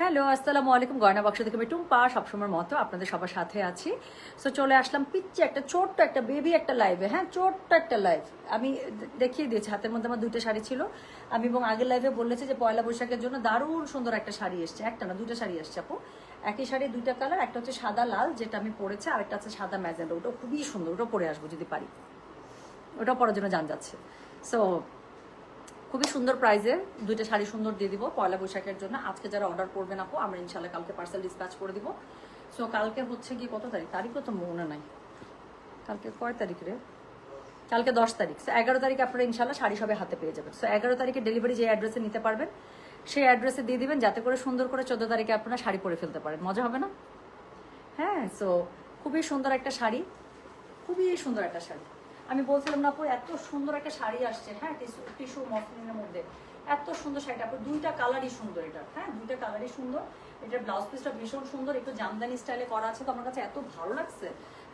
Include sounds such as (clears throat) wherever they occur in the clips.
Hello, আসসালামু আলাইকুম। গয়না বাক্স থেকে আমি টুম্পা, সবসময়ের মতো আপনাদের সবার সাথে আছি। সো চলে আসলাম পিচ্ছে একটা, ছোট্ট একটা বেবি একটা লাইভে হ্যাঁ ছোট্ট একটা লাইভ আমি দেখিয়ে দিয়েছি, হাতের মধ্যে আমার দুইটা শাড়ি ছিল। আমি এবং আগের লাইভে বলেছি যে পয়লা বৈশাখের জন্য দারুণ সুন্দর একটা শাড়ি এসছে। একটা না, দুইটা শাড়ি এসছে, আপু। একই শাড়ি, দুইটা কালার একটা হচ্ছে সাদা লাল, যেটা আমি পরেছি, আর একটা হচ্ছে সাদা ম্যাজেন্ডা ওটা খুবই সুন্দর, ওটা পরে আসব যদি পারি। ওটা পরার জন্য জান যাচ্ছে। সো খুবই সুন্দর প্রাইজে দুইটা শাড়ি সুন্দর দিয়ে দিব পয়লা বৈশাখের জন্য। আজকে যারা অর্ডার করবেন আপু, আমরা ইনশাল্লাহ কালকে পার্সেল ডিসপ্যাচ করে দিব। সো কালকে হচ্ছে কি কত তারিখ? তারিখও তো মনে নাই। কালকে কয় তারিখ রে? কালকে দশ তারিখ। সো এগারো তারিখে আপনারা ইনশাল্লাহ শাড়ি সবে হাতে পেয়ে যাবেন। সো এগারো তারিখে ডেলিভারি যে অ্যাড্রেসে নিতে পারবেন, সেই অ্যাড্রেসে দিয়ে দিবেন, যাতে করে সুন্দর করে চোদ্দ তারিখে আপনারা শাড়ি পরে ফেলতে পারেন। মজা হবে না? হ্যাঁ সো খুবই সুন্দর একটা শাড়ি। খুবই সুন্দর একটা শাড়ি। আমি বলছিলাম না আপু, এত সুন্দর একটা শাড়ি আসছে হ্যাঁ টিসু টিসু মফলিনের মধ্যে। এত সুন্দর শাড়িটা, আপু, দুইটা কালারই সুন্দর এটা হ্যাঁ দুইটা কালারই সুন্দর। এটার ব্লাউজ পিসটা ভীষণ সুন্দর, একটু জামদানি স্টাইলে করা আছে, তো আমার কাছে এত ভালো লাগছে।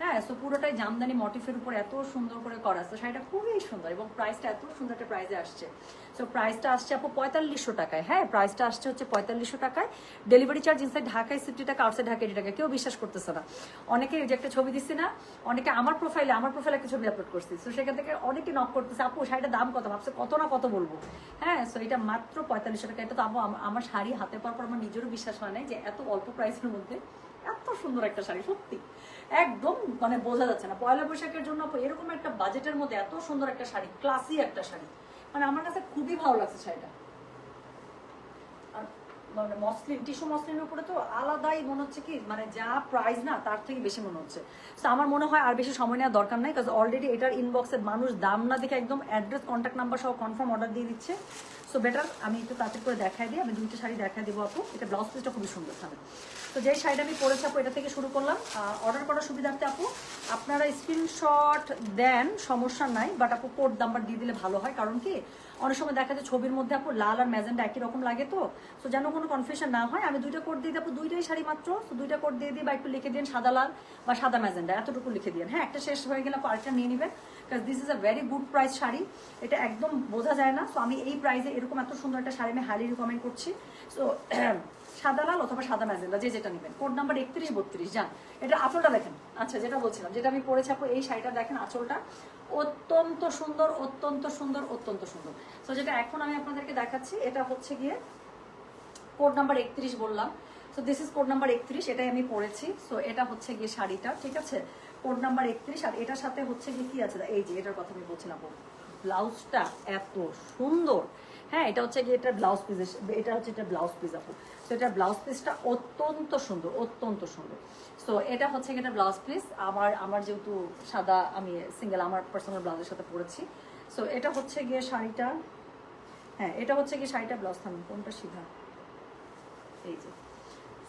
হ্যাঁ সো পুরোটাই জামদানি মটিফের উপর এত সুন্দর করে করা আছে। শাড়িটা খুবই সুন্দর এবং প্রাইসটা এত সুন্দর একটা প্রাইসে আসছে। সো প্রাইসটা আসছে আপু পঁয়তাল্লিশশো টাকায়। হ্যাঁ প্রাইসটা আসছে হচ্ছে পঁয়তাল্লিশশো টাকায়। ডেলিভারি চার্জ ইনসাইড ঢাকায় সিফটি টাকা আউটসাইড ঢাকা এইটি টাকা কেউ বিশ্বাস করতেছে না। অনেকে যে একটা ছবি দিচ্ছি না, অনেকে আমার প্রোফাইলে আমার প্রোফাইলে একটা ছবি আপলোড করছি। তো সেখান থেকে অনেকে নক করতেছে, আপু শাড়িটার দাম কত? ভাবছে, কত না কত বলব? হ্যাঁ সো এটা মাত্র পঁয়তাল্লিশশো টাকা। এটা তো আপু আমার শাড়ি হাতে পাওয়ার পর আমার নিজেরও বিশ্বাস হয় নাই যে এত অল্প প্রাইসের মধ্যে এত সুন্দর একটা শাড়ি, সত্যি। একদম মানে বোঝা যাচ্ছে না। পয়লা বৈশাখের জন্য এরকম একটা বাজেটের মধ্যে এত সুন্দর একটা শাড়ি ক্লাসি একটা শাড়ি। মানে আমার কাছে খুবই ভালো লাগছে শাড়িটা। মানে মসলিন টিস্যু মসলিনের উপরে তো আলাদাই মনে হচ্ছে কি মানে যা প্রাইস না, তার থেকে বেশি মনে হচ্ছে। তো আমার মনে হয় আর বেশি সময় নেওয়ার দরকার নাই কাজ অলরেডি এটার ইনবক্সে মানুষ দাম না দেখে একদম অ্যাড্রেস কন্ট্যাক্ট নাম্বার সহ কনফার্ম অর্ডার দিয়ে দিচ্ছে। সো বেটার আমি একটু তাড়াতাড়ি করে দেখাই দিই, আমি দুইটা শাড়ি দেখাই দেবো আপু। এটা ব্লাউজ পিসটা খুবই সুন্দর থাকে তো যেই শাড়িটা আমি পরেছি আপু, এটা থেকে শুরু করলাম। অর্ডার করার সুবিধার্থে আপু, আপনারা স্ক্রিনশট দেন, সমস্যা নাই বাট আপু কোড নাম্বার দিয়ে দিলে ভালো হয়। কারণ কি অনেক সময় দেখা যায় ছবির মধ্যে আপু লাল আর ম্যাজেন্ডা একই রকম লাগে তো। সো যেন কোনো কনফিউশন না হয়, আমি দুইটা কোড দিয়ে দিই আপু, দুইটাই শাড়ি মাত্র। তো দুইটা কোড দিয়ে দিই বা একটু লিখে দিন সাদা লাল বা সাদা ম্যাজেন্ডা এতটুকু লিখে দিন হ্যাঁ একটা শেষ হয়ে গেলে আপু আরেকটা নিয়ে নেবেন কারণ this is a very good price sari. এটা একদম বোঝা যায় না। সো আমি এই প্রাইসে এরকম এত সুন্দর একটা শাড়ি আমি হাইলি রিকমেন্ড করছি। সো সাদা লাল অথবা সাদা ম্যাজেন্ডা, যে যেটা নেবেন। কোড নাম্বার একত্রিশ বত্রিশ যান এটা আঁচলটা দেখেন। আচ্ছা যেটা বলছিলাম, যেটা আমি পরেছি আপু, এই শাড়িটা দেখেন আঁচলটা। অত্যন্ত সুন্দর অত্যন্ত সুন্দর অত্যন্ত সুন্দর। তো যেটা এখন আমি আপনাদেরকে দেখাচ্ছি, এটা হচ্ছে গিয়ে কোড নাম্বার একত্রিশ বললাম। So this is code number একত্রিশ, এটাই আমি পরেছি সো এটা হচ্ছে গিয়ে শাড়িটা, ঠিক আছে? কোড নাম্বার একত্রিশ, আর এটার সাথে হচ্ছে গিয়ে কি আছে? এই যে, এটার কথা আমি বলছিলাম ব্লাউজটা এত সুন্দর। হ্যাঁ এটা হচ্ছে গিয়ে এটা ব্লাউজ পিস এটা হচ্ছে এটা ব্লাউজ পিস আপু। তো এটা ব্লাউজ পিসটা অত্যন্ত সুন্দর অত্যন্ত সুন্দর। সো এটা হচ্ছে গিয়ে এটা ব্লাউজ পিস আমার আমার যেহেতু সাদা, আমি সিঙ্গেল আমার পার্সোনাল ব্লাউজের সাথে পরেছি। সো এটা হচ্ছে গিয়ে শাড়িটা হ্যাঁ এটা হচ্ছে গিয়ে শাড়িটা ব্লাউজ থামি কোনটা সিধা? এই যে।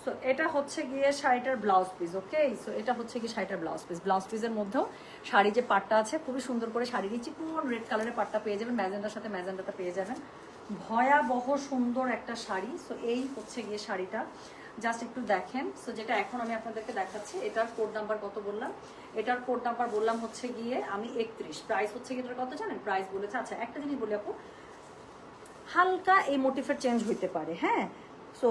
সো এটা হচ্ছে গিয়ে শাড়িটার ব্লাউজ পিস ওকে সো এটা হচ্ছে গিয়ে শাড়িটার ব্লাউজ পিস ব্লাউজ পিসের মধ্যেও শাড়ি যে পাটটা আছে, খুবই সুন্দর করে শাড়ি শাড়ির চিকুন রেড কালারের পাটটা পেয়ে যাবেন ম্যাজেন্ডার সাথে ম্যাজেন্ডাটা পেয়ে যাবেন। ভয়াবহ সুন্দর একটা শাড়ি। সো এই হচ্ছে গিয়ে শাড়িটা। জাস্ট একটু দেখেন। সো যেটা এখন আমি আপনাদেরকে দেখাচ্ছি, এটার কোড নাম্বার কত বললাম? এটার কোড নাম্বার বললাম হচ্ছে গিয়ে আমি একত্রিশ। প্রাইস হচ্ছে গিয়ে কত জানেন? প্রাইস বলেছে। আচ্ছা একটা জিনিস বলি আপু। হালকা এই মোটিফের চেঞ্জ হইতে পারে হ্যাঁ? সো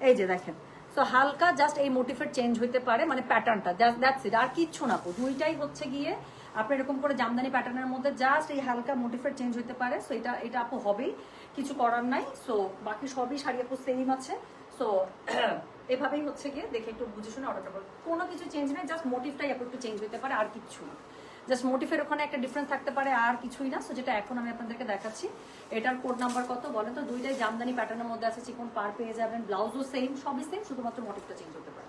এই যে দেখেন। সো হালকা জাস্ট এই মোটিফের চেঞ্জ হইতে পারে মানে প্যাটার্নটা দ্যাটস আর কিচ্ছু না দুইটাই হচ্ছে গিয়ে আপনার এরকম করে জামদানি প্যাটার্নের মধ্যে জাস্ট এই হালকা মোটিফের চেঞ্জ হতে পারে। সো এটা এটা আপু হবেই। কিছু করার নাই। সো বাকি সবই শাড়ি আপু সেম আছে। সো (clears throat) এভাবেই হচ্ছে গিয়ে দেখে একটু বুঝে শুনে অর্ডারটা করব কোনো কিছু চেঞ্জ নেই জাস্ট মোটিভটাই আপু একটু চেঞ্জ হতে পারে, আর কিচ্ছু না। জাস্ট মোটিফের ওখানে একটা ডিফারেন্স থাকতে পারে, আর কিছুই না। সো যেটা এখন আমি আপনাদেরকে দেখাচ্ছি, এটার কোড নাম্বার কত বলেন তো? দুইটাই জামদানি প্যাটার্নের মধ্যে আছে, চিকন পার পেয়ে যাবেন, ব্লাউজও সেম সবই সেম শুধুমাত্র মোটিভটা চেঞ্জ হতে পারে।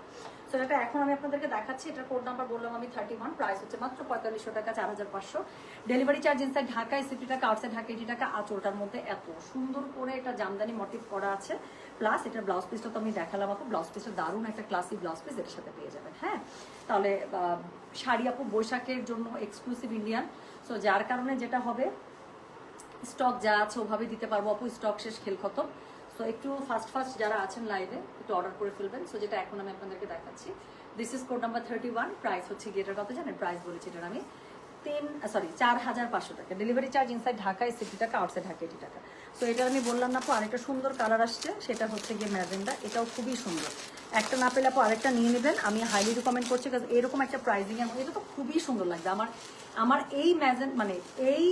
সো এটা এখন আমি আপনাদেরকে দেখাচ্ছি, এটার কোড নাম্বার বললাম আমি থার্টি ওয়ান প্রাইস হচ্ছে মাত্র পঁয়তাল্লিশশো টাকা, চার হাজার পাঁচশো। ডেলিভারি চার্জ ইনসাইড ঢাকায় সিফটি টাকা আউটসাইড ঢাকা এইটি টাকা আঁচলটার মধ্যে এত সুন্দর করে এটা জামদানি মোটিভ করা আছে। প্লাস এটার ব্লাউজ পিসটা তো আমি দেখালাম আপু ব্লাউজ পিসটা দারুণ একটা ক্লাসিক ব্লাউজ পিস এটার সাথে পেয়ে যাবেন হ্যাঁ? তাহলে শাড়ি আপু বৈশাখের জন্য এক্সক্লুসিভ ইন্ডিয়ান সো যার কারণে যেটা হবে স্টক যা আছে ওভাবে দিতে পারব আপু স্টক শেষ, খেল খতম। সো একটু ফার্স্ট ফার্স্ট যারা আছেন লাইভে একটু অর্ডার করে ফেলবেন। সো যেটা এখন আমি আপনাদেরকে দেখাচ্ছি। This is code number thirty one price হচ্ছে গিয়ে এটার কত জানেন? প্রাইস বলেছি এটার আমি। তিন সরি চার হাজার পাঁচশো টাকা। ডেলিভারি চার্জ ইনসাইড ঢাকায় সিটি টাকা আউটসাইড ঢাকা এইটি টাকা। তো এটা আমি বললাম না আপু, আরেকটা সুন্দর কালার আসছে। সেটা হচ্ছে গিয়ে ম্যাজেন্ডা এটাও খুবই সুন্দর। একটা না পেলে আপু আরেকটা নিয়ে নেবেন। আমি হাইলি রিকমেন্ড করছি কারণ এরকম একটা প্রাইজিং এর এটা তো খুবই সুন্দর লাগবে। আমার আমার এই ম্যাজেন মানে এই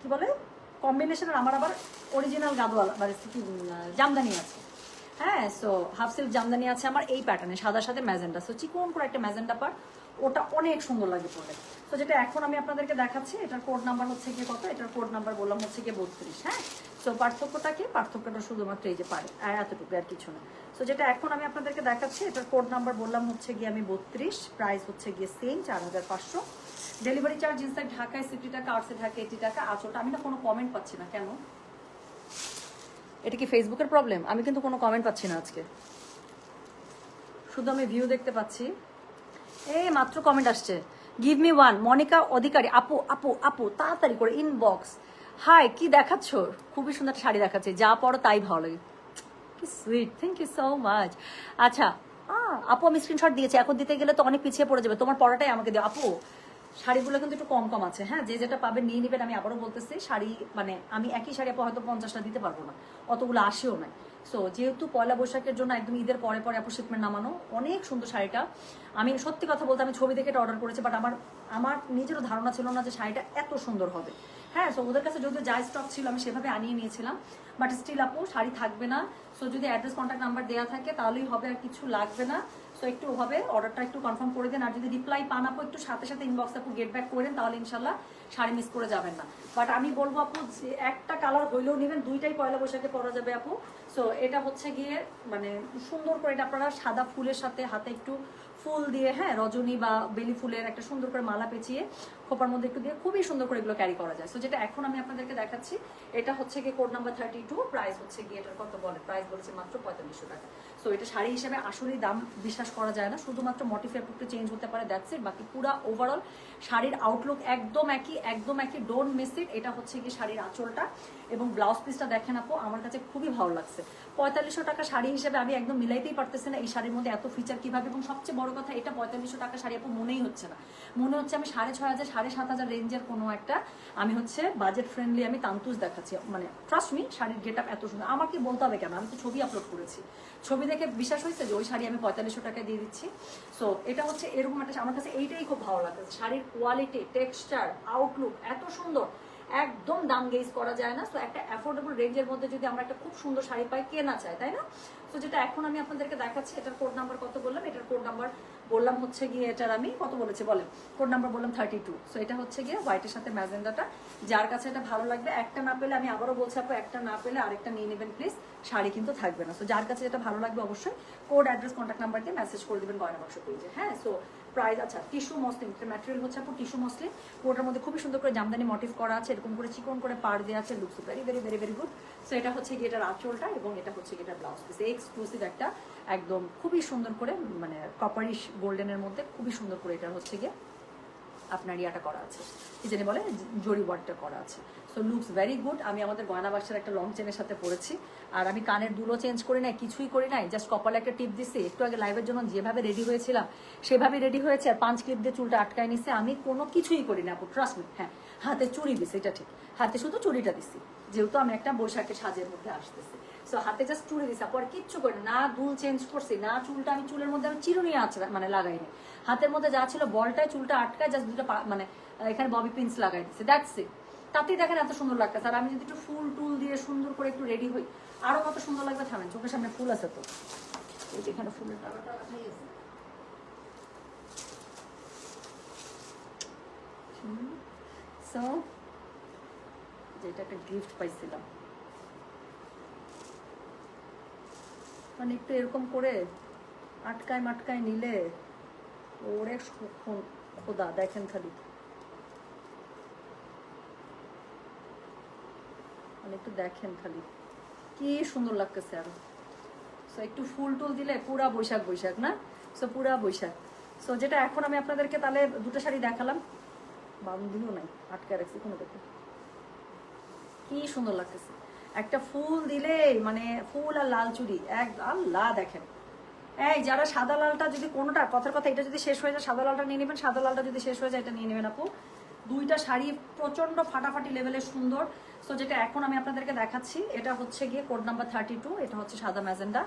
কি বলে? কম্বিনেশনের আমার আবার অরিজিনাল গাদোয়ালা মানে জামদানি আছে। হ্যাঁ সো হাফ সিল্ক জামদানি আছে আমার এই প্যাটার্নে সাদার সাথে ম্যাজেন্ডা সো চিকন করে একটা ম্যাজেন্ডা পার ওটা অনেক সুন্দর লাগে পরে তো যেটা এখন আমি আপনাদেরকে দেখাচ্ছি, এটার কোড নাম্বার হচ্ছে গিয়ে কত? এটার কোড নাম্বার বললাম হচ্ছে গিয়ে বত্রিশ হ্যাঁ? সো পার্থক্যটা কি? পার্থক্যটা শুধুমাত্র এই যে পারে আর এতটুকু আর কিছু না। সো যেটা এখন আমি আপনাদেরকে দেখাচ্ছি, এটার কোড নাম্বার বললাম হচ্ছে গিয়ে আমি বত্রিশ প্রাইস হচ্ছে গিয়ে সেম চার হাজার পাঁচশো। ডেলিভারি চার্জ ইনসাইড ঢাকায় সিফটি টাকা আউটসাইড ঢাকা এইটি টাকা আচলটা আমি না কোনো কমেন্ট পাচ্ছি না, কেন? এটা কি ফেসবুকের প্রবলেম আমি কিন্তু কোনো কমেন্ট পাচ্ছি না আজকে। শুধু আমি ভিউ দেখতে পাচ্ছি। এই, মাত্র কমেন্ট আসছে। Give me one Monika Adhikari, আপু আপু আপু, তাড়াতাড়ি করে ইনবক্স হাই কি দেখাচ্ছ? খুবই সুন্দর শাড়ি দেখাচ্ছে। যা পড়ো তাই ভালো। লাগে কি sweet thank you so much আচ্ছা আপু, আমি স্ক্রিনশট দিয়েছি। এখন দিতে গেলে তো অনেক পিছিয়ে পড়ে যাবে। তোমার পড়াটাই আমাকে দিও। আপু শাড়িগুলো কিন্তু একটু কম কম আছে। হ্যাঁ যে যেটা পাবেন নিয়ে নেবেন, আমি আবারও বলতেছি, শাড়ি মানে আমি একই শাড়ি আপু হয়তো পঞ্চাশটা দিতে পারব না, অতগুলো আসেও নাই। সো যেহেতু পয়লা বৈশাখের জন্য একদম ঈদের পরে পরে আপু শিপমেন্ট নামানো, অনেক সুন্দর শাড়িটা। আমি সত্যি কথা বলতে, আমি ছবি দেখে এটা অর্ডার করেছি বাট আমার আমার নিজেরও ধারণা ছিল না যে শাড়িটা এত সুন্দর হবে। হ্যাঁ সো ওদের কাছে যদিও যা স্টক ছিল, আমি সেভাবে আনিয়ে নিয়েছিলাম বাট স্টিল আপু, শাড়ি থাকবে না। সো যদি অ্যাড্রেস কন্ট্যাক্ট নাম্বার দেওয়া থাকে, তাহলেই হবে আর কিছু লাগবে না। সো একটু ওভাবে অর্ডারটা একটু কনফার্ম করে দেন, আর যদি রিপ্লাই পান আপু, একটু সাথে সাথে ইনবক্স আপু গেট ব্যাক করেন, তাহলে ইনশাল্লাহ শাড়ি মিস করে যাবেন না। বাট আমি বলব আপু, যে একটা কালার হইলেও নেবেন, দুইটাই পয়লা বৈশাখে পরা যাবে আপু। সো এটা হচ্ছে গিয়ে মানে সুন্দর করে এটা আপনারা সাদা ফুলের সাথে হাতে একটু ফুল দিয়ে হ্যাঁ রজনী বা বেলি ফুলের একটা সুন্দর করে মালা পেঁচিয়ে খোপার মধ্যে একটু দিয়ে খুবই সুন্দর করে এগুলো ক্যারি করা যায়। সো যেটা এখন আমি আপনাদেরকে দেখাচ্ছি, এটা হচ্ছে গিয়ে code number thirty two price হচ্ছে গিয়ে এটার কত বলে? প্রাইস বলেছে মাত্র পঁয়তাল্লিশশো টাকা। সো এটা শাড়ি হিসেবে আসলেই দাম বিশ্বাস করা যায় না। শুধুমাত্র মোটিফে একটু চেঞ্জ হতে পারে দ্যাটস ইট বাকি পুরো ওভারঅল শাড়ির আউটলুক একদম একই একদম একই। ডোন্ট মিস ইট এটা হচ্ছে গিয়ে শাড়ির আঁচলটা। এবং ব্লাউজ পিসটা দেখেন আপু, আমার কাছে খুবই ভালো লাগছে। পঁয়তাল্লিশশো টাকা শাড়ি হিসেবে আমি একদম মিলাইতেই পারতেছি না এই শাড়ির মধ্যে এত ফিচার কীভাবে এবং সবচেয়ে বড় কথা, এটা পঁয়তাল্লিশশো টাকা শাড়ি আপু, মনেই হচ্ছে না। মনে হচ্ছে আমি সাড়ে ছয় হাজার, সাড়ে সাত হাজার রেঞ্জের কোনো একটা, আমি হচ্ছে বাজেট ফ্রেন্ডলি আমি তান্তুজ দেখাচ্ছি। মানে ট্রাস্ট মি শাড়ির গেট আপ এত সুন্দর। আমাকে বলতে হবে কেন? আমি তো ছবি আপলোড করেছি। ছবি দেখে বিশ্বাস হয়েছে যে ওই শাড়ি আমি পঁয়তাল্লিশশো টাকায় দিয়ে দিচ্ছি? সো এটা হচ্ছে এরকম একটা, আমার কাছে এইটাই খুব ভালো লাগছে শাড়ির কোয়ালিটি টেক্সচার আউটলুক এত সুন্দর। একদম দাম গেজ করা যায় না। তো একটা অ্যাফোর্ডেবল রেঞ্জের মধ্যে যদি আমরা একটা খুব সুন্দর শাড়ি পাই কেনা চাই তাই না? তো যেটা এখন আমি আপনাদেরকে দেখাচ্ছি, এটার কোড নাম্বার কত বললাম? এটার কোড নাম্বার বললাম হচ্ছে গিয়ে, এটার আমি কত বলেছি বলেন? কোড নাম্বার বললাম থার্টি টু সো এটা হচ্ছে গিয়ে হোয়াইটের সাথে ম্যাজেন্ডাটা। যার কাছে এটা ভালো লাগবে, একটা না পেলে, আমি আবারও বলছি আপু, একটা না পেলে আরেকটা নিয়ে নেবেন প্লিজ শাড়ি কিন্তু থাকবে না। সো যার কাছে এটা ভালো লাগবে অবশ্যই কোড অ্যাড্রেস কন্ট্যাক্ট নাম্বার দিয়ে মেসেজ করে দেবেন গয়না বাক্স পেজে হ্যাঁ? সো প্রাইস আচ্ছা টিস্যু মসলিন এটা ম্যাটেরিয়াল হচ্ছে আপু টিস্যু মসলিন ওটার মধ্যে খুবই সুন্দর করে জামদানি মোটিভ করা আছে, এরকম করে চিকন করে পাড় দেওয়া আছে looks very very very very good so এটা হচ্ছে গিয়ে এটার আঁচলটা এবং এটা হচ্ছে গিয়ে এটার ব্লাউজ পিস এক্সক্লুসিভ একটা একদম খুবই সুন্দর করে মানে কপারিশ গোল্ডেনের মধ্যে খুবই সুন্দর করে এটা হচ্ছে গিয়ে আপনার ইয়াটা করা আছে। কি জানি বলে? জরি ওয়ার্কটা করা আছে। সো লুকস ভেরি গুড আমি আমাদের গয়না বাক্সের একটা লং চেনের সাথে পরেছি আর আমি কানের দুলো চেঞ্জ করি নাই, কিছুই করি নাই জাস্ট কপালে একটা টিপ দিছি একটু আগে লাইভের জন্য যেভাবে রেডি হয়েছিলাম, সেভাবে রেডি হয়েছে। আর পাঁচ ক্লিপ দিয়ে চুলটা আটকায় নিছে। আমি কোনো কিছুই করি না আপু ট্রাস্ট মি হ্যাঁ হাতে চুড়ি দিছি, এটা ঠিক। হাতে শুধু চুড়িটা দিছি, যেহেতু আমি একটা বৈশাখের সাজের মধ্যে আসতেছি। সো হাতে জাস্ট চুড়ি দিছি, আপু, আর কিচ্ছু করি না। দুল চেঞ্জ করছি, না চুলটা আমি চুলের মধ্যে আমি চিরুনি আছে মানে লাগাইনি হাতের মধ্যে যা ছিল, বলটায় চুলটা আটকায় জাস্ট দুটো মানে এখানে ববি পিন্স লাগাই দিচ্ছে দ্যাটস ইট তাতেই দেখেন এত সুন্দর লাগতেছে। আর আমি যদি একটু ফুল টুল দিয়ে সুন্দর করে একটু রেডি হই, আরও কত সুন্দর লাগবে থামেন, চোখের সামনে ফুল আছে তো। যে এখানে ফুলের যেটা একটা গিফট পাইছিলাম। মানে একটু এরকম করে আটকায় মাটকায় নিলে ওরে খোদা, দেখেন খালি। মানে একটু দেখেন খালি। কি সুন্দর লাগতেছে আরও। সো একটু ফুল টুল দিলে পুরা বৈশাখ বৈশাখ, না? সো পুরা বৈশাখ। সো যেটা এখন আমি আপনাদেরকে তাহলে দুটো শাড়ি দেখালাম। বান্ধিও নাই, আটকায় রাখছি কোনো দেখে কি সুন্দর লাগতেছে। একটা ফুল দিলে মানে ফুল আর লাল চুড়ি, এক আল্লাহ দেখেন। এই যারা সাদা লালটা যদি কোনোটা, কথার কথা, এটা যদি শেষ হয়ে যায়, সাদা লালটা নিয়ে নেবেন, সাদা লালটা যদি শেষ হয়ে যায়, এটা নিয়ে নেবেন আপু। দুইটা শাড়ি প্রচণ্ড ফাটাফাটি লেভেলের সুন্দর। সো যেটা এখন আমি আপনাদেরকে দেখাচ্ছি, এটা হচ্ছে গিয়ে কোড নাম্বার থার্টি টু এটা হচ্ছে সাদা ম্যাজেন্ডা।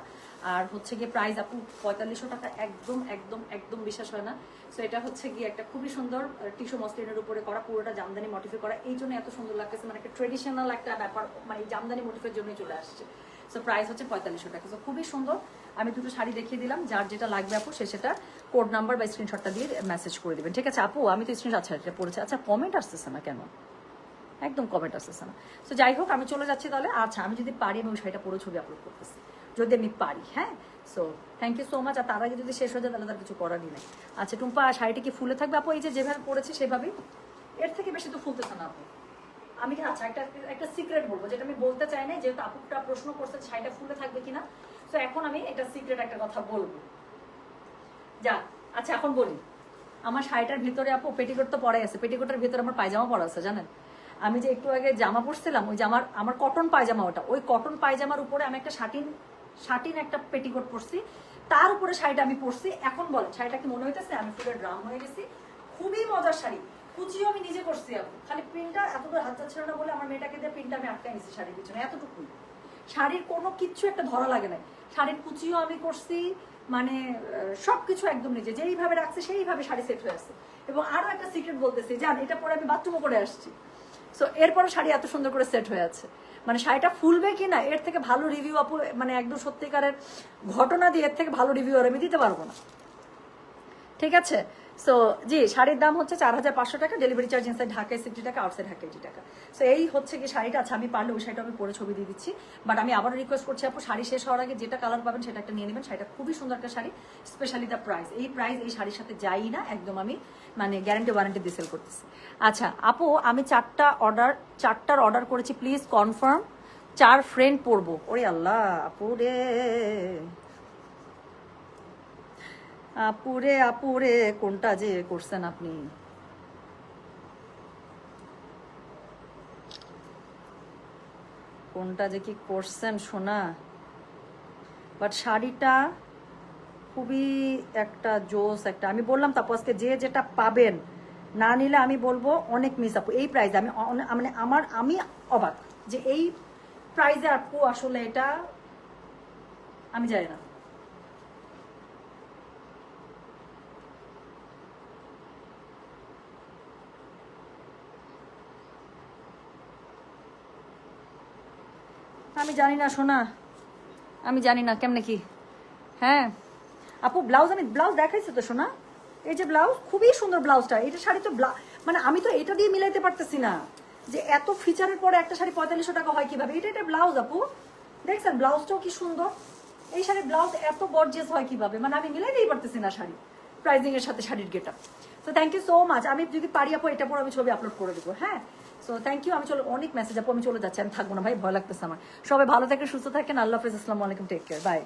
আর হচ্ছে গিয়ে প্রাইস আপু পঁয়তাল্লিশশো টাকা, একদম একদম একদম বিশ্বাস হয় না। সো এটা হচ্ছে গিয়ে একটা খুবই সুন্দর টিসু মসলিনের উপরে করা, পুরোটা জামদানি মোটিফে করা। এই জন্য এত সুন্দর লাগতেছে মানে একটা ট্রেডিশনাল একটা ব্যাপার মানে জামদানি মোটিফের জন্যই চলে আসছে। সো প্রাইস হচ্ছে পঁয়তাল্লিশশো টাকা। সো খুবই সুন্দর। আমি দুটো শাড়ি দেখিয়ে দিলাম। যার যেটা লাগবে আপু, সে সেটা কোড নাম্বার বা স্ক্রিনশটটা দিয়ে মেসেজ করে দিবেন। ঠিক আছে আপু, আমি তো স্ক্রিনশট এটা পড়েছি। আচ্ছা কমেন্ট আসতেছে না কেন? একদম কমেন্ট আসতেছে না। সো যাই হোক, আমি চলে যাচ্ছি তাহলে। আচ্ছা আমি যদি পারি, আমি ওই শাড়িটা পুরো ছবি আপলোড করতেছি। যদি আমি পারি হ্যাঁ? So thank you so much আর তার আগে যদি শেষ হয়ে যায়, তাহলে তার কিছু করারই নেই। আচ্ছা টুম্পা, শাড়িটা কি ফুলে থাকবে আপু? এই যে যেভাবে পড়েছে সেভাবেই? এর থেকে বেশি তো ফুলতেছে না আপু। আমি কি আচ্ছা একটা একটা সিক্রেট বলব, যেটা আমি বলতে চাই না যেহেতু আপুটা প্রশ্ন করছে, শাড়িটা ফুলে থাকবে কিনা। তো এখন আমি এটা সিক্রেট একটা কথা বলব। যা আচ্ছা এখন বলি। আমার শাড়িটার ভিতরে আপু পেটিকোট তো পরে আছে, পেটিকোটের ভিতরে আমার পায়জামা পরা আছে, জানেন? আমি যে একটু আগে জামা পরছিলাম, ওই জামার আমার কটন পায়জামা ওটা, ওই কটন পায়জামার উপরে আমি একটা শাটিন শাটিন একটা পেটিকোট পরছি। তার উপরে শাড়িটা আমি পরছি। এখন বলেন, শাড়িটা কি মনে হইতেছে? আমি পুরো ড্রাম হয়ে গেছি। খুবই মজার শাড়ি। কুচিও আমি নিজে করছি আপু খালি প্রিন্টটা এত দূর হাত ছিল না বলে আমার মেয়েটাকে দিয়ে প্রিন্টটা আমি আটকাই নিছি শাড়ির পিছনে, এতটুকুই। শাড়ির কোনো কিচ্ছু একটা ধরা লাগে না। শাড়ির কুচিও আমি করছি মানে সব কিছু একদম নিজে। যেইভাবে রাখছে সেইভাবে শাড়ি সেট হয়ে আসছে। এবং আরও একটা সিক্রেট বলতেছি, জান, এটা পরে আমি বাথরুমও করে আসছি। সো এরপরে শাড়ি এত সুন্দর করে সেট হয়ে আছে। মানে শাড়িটা ফুলবে কি না এর থেকে ভালো রিভিউ আপু মানে একদম সত্যিকারের ঘটনা দিয়ে এর থেকে ভালো রিভিউ আর আমি দিতে পারব না। ঠিক আছে? সো জি, শাড়ির দাম হচ্ছে চার হাজার পাঁচশো টাকা ডেলিভারি চার্জ ইনসাইড ঢাকায় সিক্সটি টাকা আউটসাইড ঢাকা এইটি টাকা। সো এই হচ্ছে কি শাড়িটা আছে, আমি পারলে ওই শাড়িটা আমি পরে ছবি দিয়ে দিচ্ছি। বাট আমি আবারও রিকোয়েস্ট করছি আপু, শাড়ি শেষ হওয়ার আগে যেটা কালার পাবেন সেটা একটা নিয়ে নেবেন। শাড়িটা খুবই সুন্দর একটা শাড়ি স্পেশালি দ্য প্রাইস এই প্রাইস এই শাড়ির সাথে যাই না, একদম আমি মানে গ্যারান্টি ওয়ারেন্টি দিয়ে সেল করতেছি। আচ্ছা আপু, আমি চারটা অর্ডার চারটার অর্ডার করেছি প্লিজ কনফার্ম চার ফ্রেন্ড পরবো। ওরে আল্লাহ, আপু রে। আপুরে আপুরে, কোনটা যে করছেন আপনি? কোনটা যে কি করছেন শোনা বাট শাড়িটা খুবই একটা জোস একটা। আমি বললাম তারপর আজকে যে যেটা পাবেন, না নিলে আমি বলব অনেক মিস আপু। এই প্রাইজে আমি মানে আমার, আমি অবাক যে এই প্রাইজে আপু আসলে এটা, আমি জানি না। আমি জানি না শোনা আমি জানি না, কেমনে কি? হ্যাঁ। আপু ব্লাউজ আমি ব্লাউজ দেখাইছি তো শোনা এই যে ব্লাউজ খুবই সুন্দর ব্লাউজটা এটা শাড়ি তো মানে আমি তো এটা দিয়ে মিলাইতে পারতেছি না। যে এত ফিচারের পরে একটা শাড়ি পঁয়তাল্লিশশো টাকা হয় কীভাবে? এটা এটা ব্লাউজ আপু। দেখছেন ব্লাউজটাও কি সুন্দর? এই শাড়ির ব্লাউজ এত গর্জিয়াস হয় কীভাবে? মানে আমি মিলাইতেই পারতেছি না শাড়ি। প্রাইজিং এর সাথে শাড়ির গেটা তো থ্যাংক ইউ সো মাচ আমি যদি পারি, আপু, এটা পর আমি ছবি আপলোড করে দেবো। হ্যাঁ? সো থ্যাংক ইউ আমি চলো, অনেক মেসেজ আপু, আমি চলে যাচ্ছি, আমি থাকব না, ভাই, ভয় লাগতেছে আমার। সবাই ভালো থাকে সুস্থ থাকেন, আল্লাহ হাফিজ, আসসালামু আলাইকুম টেক কেয়ার বাই